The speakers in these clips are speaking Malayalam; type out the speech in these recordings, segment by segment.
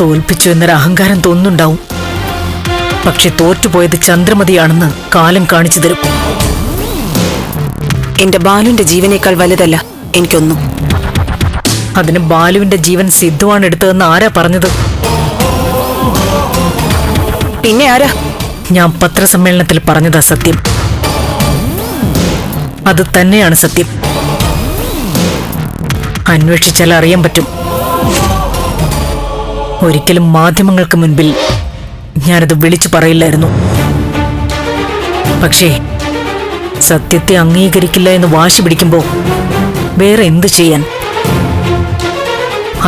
തോൽപ്പിച്ചു എന്നൊരു അഹങ്കാരം തോന്നുന്നുണ്ടാവും. പക്ഷെ തോറ്റുപോയത് ചന്ദ്രമതിയാണെന്ന് കാലം കാണിച്ചു തരും. എന്റെ ബാലുവിന്റെ ജീവനേക്കാൾ വലുതല്ല എനിക്കൊന്നും. അതിന് ബാലുവിന്റെ ജീവൻ സിദ്ധുവാണ് എടുത്തതെന്ന് ആരാ പറഞ്ഞത്? പിന്നെ ആരാ? ഞാൻ പത്രസമ്മേളനത്തിൽ പറഞ്ഞതാ സത്യം. അത് തന്നെയാണ് സത്യം. അന്വേഷിച്ചാൽ അറിയാൻ പറ്റും. ഒരിക്കലും മാധ്യമങ്ങൾക്ക് മുൻപിൽ ഞാനത് വിളിച്ചു പറയില്ലായിരുന്നു. പക്ഷേ സത്യത്തെ അംഗീകരിക്കില്ല എന്ന് വാശി പിടിക്കുമ്പോൾ വേറെ എന്തു ചെയ്യാൻ?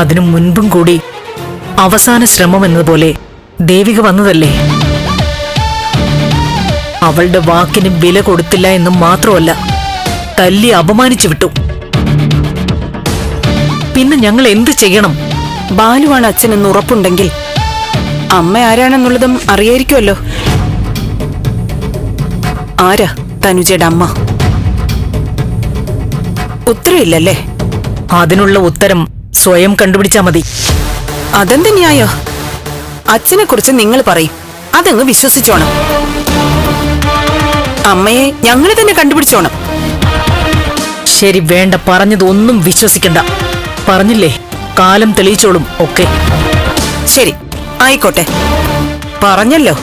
അതിനു മുൻപും കൂടി അവസാന ശ്രമം എന്നതുപോലെ ദേവിക വന്നതല്ലേ? അവളുടെ വാക്കിന് വില കൊടുത്തില്ല എന്ന് മാത്രമല്ല തല്ലി അപമാനിച്ചു വിട്ടു. പിന്നെ ഞങ്ങൾ എന്ത് ചെയ്യണം? ബാലുവാണ് അച്ഛനെന്ന് ഉറപ്പുണ്ടെങ്കിൽ അമ്മ ആരാണെന്നുള്ളതും അറിയായിരിക്കുമല്ലോ. ആരാ തനുജയുടെ അമ്മ? ഉത്തരവില്ലല്ലേ? അതിനുള്ള ഉത്തരം സ്വയം കണ്ടുപിടിച്ചാ മതി. അതെന്ത് ന്യായോ? അച്ഛനെ കുറിച്ച് നിങ്ങൾ പറയും. അതങ്ങ് വിശ്വസിച്ചോണം. അമ്മയെ ഞങ്ങൾ തന്നെ കണ്ടുപിടിച്ചോണം. ശരി വേണ്ട. പറഞ്ഞതൊന്നും വിശ്വസിക്കണ്ട. പറഞ്ഞില്ലേ? കാലം തെളിയിച്ചോളും ഒക്കെ ശരി ആയിക്കോട്ടെ. പറഞ്ഞല്ലോ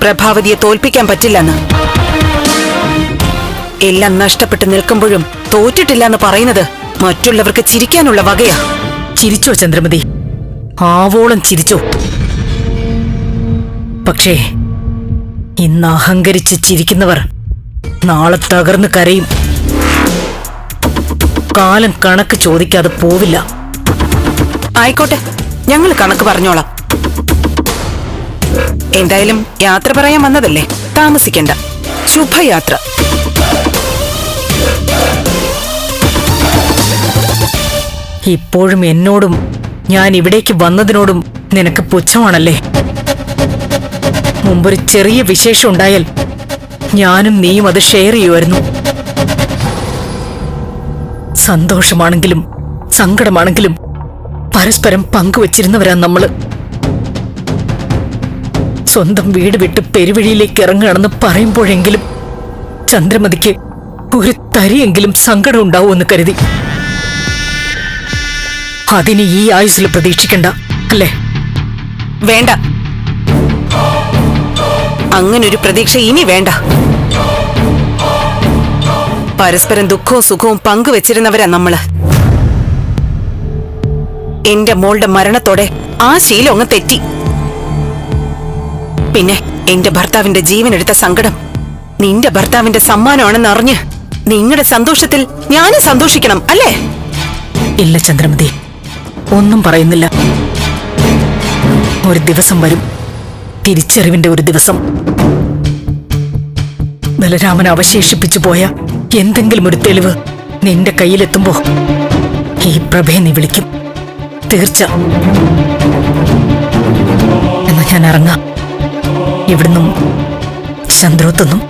പ്രഭാവതിയെ തോൽപ്പിക്കാൻ പറ്റില്ലെന്ന്. എല്ലാം നഷ്ടപ്പെട്ട് നിൽക്കുമ്പോഴും തോറ്റിട്ടില്ലെന്ന് പറയുന്നത് മറ്റുള്ളവർക്ക് ചിരിക്കാനുള്ള വകയാ. ചിരിച്ചോ ചന്ദ്രമതി? ആവോളം ചിരിച്ചോ? പക്ഷേ ഇന്ന് അഹങ്കരിച്ച് ചിരിക്കുന്നവർ നാളെ തകർന്ന് കരയും. കാലം കണക്ക് ചോദിക്കാതെ പോവില്ല. ആയിക്കോട്ടെ. ഞങ്ങൾ കണക്ക് പറഞ്ഞോളാം. എന്തായാലും യാത്ര പറയാൻ വന്നതല്ലേ? താമസിക്കണ്ട. ശുഭയാത്ര. ഇപ്പോഴും എന്നോടും ഞാൻ ഇവിടേക്ക് വന്നതിനോടും നിനക്ക് പുച്ഛമാണല്ലേ? മുമ്പൊരു ചെറിയ വിശേഷം ഉണ്ടായാൽ ഞാനും നീയും അത് ഷെയർ ചെയ്യുമായിരുന്നു. സന്തോഷമാണെങ്കിലും സങ്കടമാണെങ്കിലും പരസ്പരം പങ്കുവച്ചിരുന്നവരാ നമ്മൾ. സ്വന്തം വീട് വിട്ട് പെരുവഴിയിലേക്ക് ഇറങ്ങുകയാണെന്ന് പറയുമ്പോഴെങ്കിലും ചന്ദ്രമതിക്ക് ഒരു തരിയെങ്കിലും സങ്കടം ഉണ്ടാവുമെന്ന് കരുതി. അതിന് ഈ ആയുസ്സിൽ പ്രതീക്ഷിക്കണ്ട അല്ലേ? വേണ്ട. അങ്ങനൊരു പ്രതീക്ഷ ഇനി വേണ്ട. പരസ്പരം ദുഃഖവും സുഖവും പങ്കുവച്ചിരുന്നവരാ നമ്മൾ. എന്റെ മോളുടെ മരണത്തോടെ ആ ശീലം അങ്ങ് തെറ്റി. പിന്നെ എന്റെ ഭർത്താവിന്റെ ജീവൻ എടുത്ത സങ്കടം നിന്റെ ഭർത്താവിന്റെ സമ്മാനമാണെന്ന് അറിഞ്ഞ് നിങ്ങളുടെ സന്തോഷത്തിൽ ഞാനും സന്തോഷിക്കണം അല്ലേ? ഇല്ല ചന്ദ്രമതി. ഒന്നും പറയുന്നില്ല. ഒരു ദിവസം വരും തിരിച്ചറിവിന്റെ ഒരു ദിവസം. ബലരാമൻ അവശേഷിപ്പിച്ചു പോയ എന്തെങ്കിലും ഒരു തെളിവ് നിന്റെ കയ്യിലെത്തുമ്പോ ഈ പ്രഭയെ നീ വിളിക്കും. തീർച്ച എന്നാ ഞാൻ ഇറങ്ങാം. ഇവിടുന്നും ചന്ദ്രോത്തൊന്നും